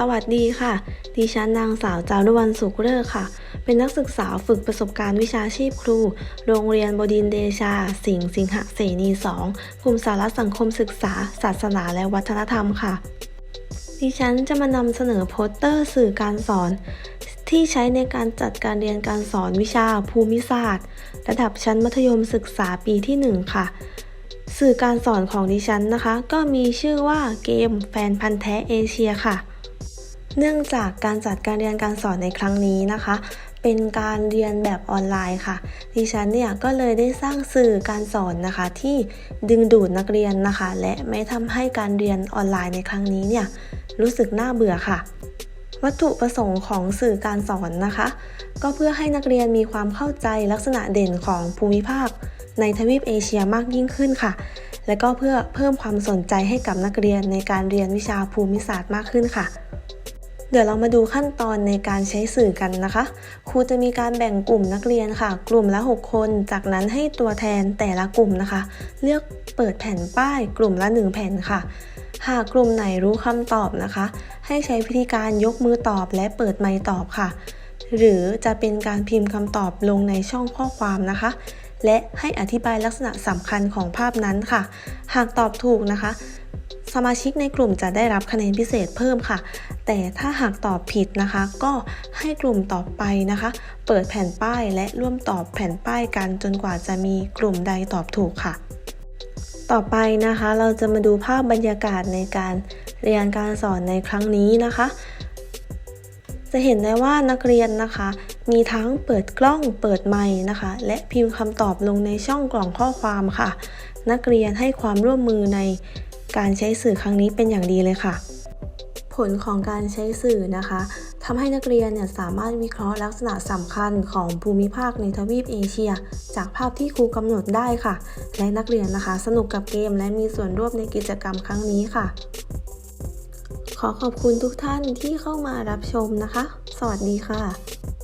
สวัสดีค่ะ ดิฉันนางสาวจารุวรรณสุขเลิกค่ะ เป็นนักศึกษาฝึกประสบการณ์วิชาชีพครู โรงเรียนบดินเดชา สิงห์สิงหเสนี2กลุ่มสารสังคมศึกษา ศาสนาและวัฒนธรรมค่ะ ดิฉันจะมานำเสนอโปสเตอร์สื่อการสอน ที่ใช้ในการจัดการเรียนการสอนวิชาภูมิศาสตร์ ระดับชั้นมัธยมศึกษาปีที่ 1 ค่ะสื่อการสอนของดิฉันนะคะ ก็มีชื่อว่าเกมแฟนพันธ์แท้เอเชียค่ะ เนื่องจากการจัดการเรียนการสอนในครั้งนี้นะคะ เป็นการเรียนแบบออนไลน์ค่ะ ดิฉันเนี่ยก็เลยได้สร้างสื่อการสอนนะคะ ที่ดึงดูดนักเรียนนะคะ และไม่ทำให้การเรียนออนไลน์ในครั้งนี้เนี่ยรู้สึกน่าเบื่อค่ะ วัตถุประสงค์ของสื่อการสอนนะคะ ก็เพื่อให้นักเรียนมีความเข้าใจลักษณะเด่นของภูมิภาค ในทวีปเอเชียมากยิ่งขึ้นค่ะ และก็เพื่อเพิ่มความสนใจให้กับนักเรียนในการเรียนวิชาภูมิศาสตร์มากขึ้นค่ะ เดี๋ยวเรามาดูขั้นตอนในการใช้สื่อกันนะคะ ครูจะมีการแบ่งกลุ่มนักเรียนค่ะ กลุ่มละ 6 คน จากนั้นให้ตัวแทนแต่ละกลุ่มนะคะ เลือกเปิดแผ่นป้ายกลุ่มละ 1 แผ่นค่ะ หากกลุ่มไหนรู้คำตอบนะคะ ให้ใช้วิธีการยกมือตอบและเปิดไมค์ตอบค่ะ หรือจะเป็นการพิมพ์คำตอบลงในช่องข้อความนะคะ และให้อธิบายลักษณะสำคัญของภาพนั้นค่ะ หากตอบถูกนะคะ สมาชิกในกลุ่มจะได้รับคะแนนพิเศษเพิ่มค่ะ แต่ถ้าหากตอบผิดนะคะ ก็ให้กลุ่มต่อไปนะคะ เปิดแผ่นป้ายและร่วมตอบแผ่นป้ายกันจนกว่าจะมีกลุ่มใดตอบถูกค่ะ ต่อไปนะคะเราจะมาดูภาพบรรยากาศในการเรียนการสอนในครั้งนี้นะคะ จะเห็นได้ว่านักเรียนนะคะ มีทั้งเปิดกล้องเปิดไมค์นะคะ และพิมพ์คำตอบลงในช่องกล่องข้อความค่ะ นักเรียนให้ความร่วมมือใน การใช้สื่อครั้งนี้เป็นอย่างดีเลยค่ะ ผลของการใช้สื่อนะคะทำให้นักเรียนเนี่ยสามารถวิเคราะห์ลักษณะสำคัญของภูมิภาคในทวีปเอเชีย จากภาพที่ครูกำหนดได้ค่ะ และนักเรียนนะคะ สนุกกับเกมและมีส่วนร่วมในกิจกรรมครั้งนี้ค่ะ ขอขอบคุณทุกท่านที่เข้ามารับชมนะคะ สวัสดีค่ะ